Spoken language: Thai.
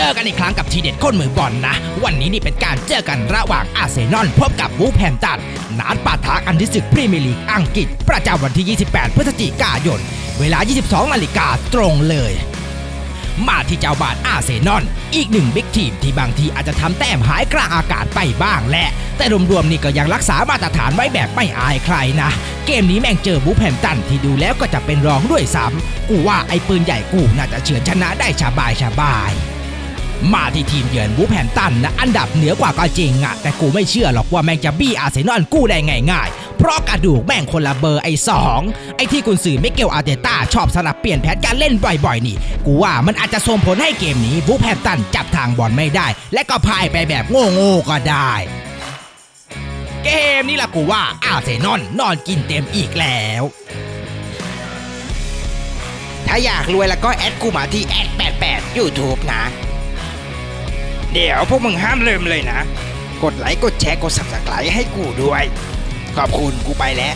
จอกันอีกครั้งกับทีเด็ดก้นมือบอลนะ วันนี้นี่เป็นการเจอกันระหว่างอาร์เซนอลพบกับวูฟแฮมตันนัดปะทะกันที่ศึกพรีเมียร์ลีกอังกฤษ ประจำวันที่ 28 พฤศจิกายน เวลา 22 นาฬิกาตรงเลย มาที่เจ้าบ้านอาร์เซนอลอีกหนึ่งบิ๊กทีมที่บางทีอาจจะทำแต้มหายกลางอากาศไปบ้างแหละ แต่รวมๆนี่ก็ยังรักษามาตรฐานไว้แบบไม่อายใครนะ เกมนี้แม่งเจอบูแพมตันที่ดูแล้วก็จะเป็นรองด้วยซ้ำกูว่าไอ้ปืนใหญ่กูน่าจะเฉือนชนะได้สบายสบาย มาที่ทีมเยือนบูแพมตันนะอันดับเหนือกว่าก็จริงอะแต่กูไม่เชื่อหรอกว่าแม่งจะบี้อาร์เซนอลกู้ได้ง่ายๆ เพราะกระดูกแม่งคนละเบอร์ไอ้สองไอ้ที่กุนซือไมิเกลอาร์เตต้าชอบสลับเปลี่ยนแผนการเล่นบ่อยๆ นี่ กูว่ามันอาจจะส่งผลให้เกมนี้วูแฮมป์ตันจับทางบอลไม่ได้ และก็พ่ายไปแบบโง่ๆก็ได้เกมนี้ล่ะกูว่าอาร์เซนอลนอนกินเต็มอีกแล้ว ถ้าอยากรวยแล้วก็แอดกูมาที่แอด88 YouTube นะ เดี๋ยวพวกมึงห้ามลืมเลยนะ กดไลค์กดแชร์กด subscribe ให้กูด้วย ขอบคุณกูไปแล้ว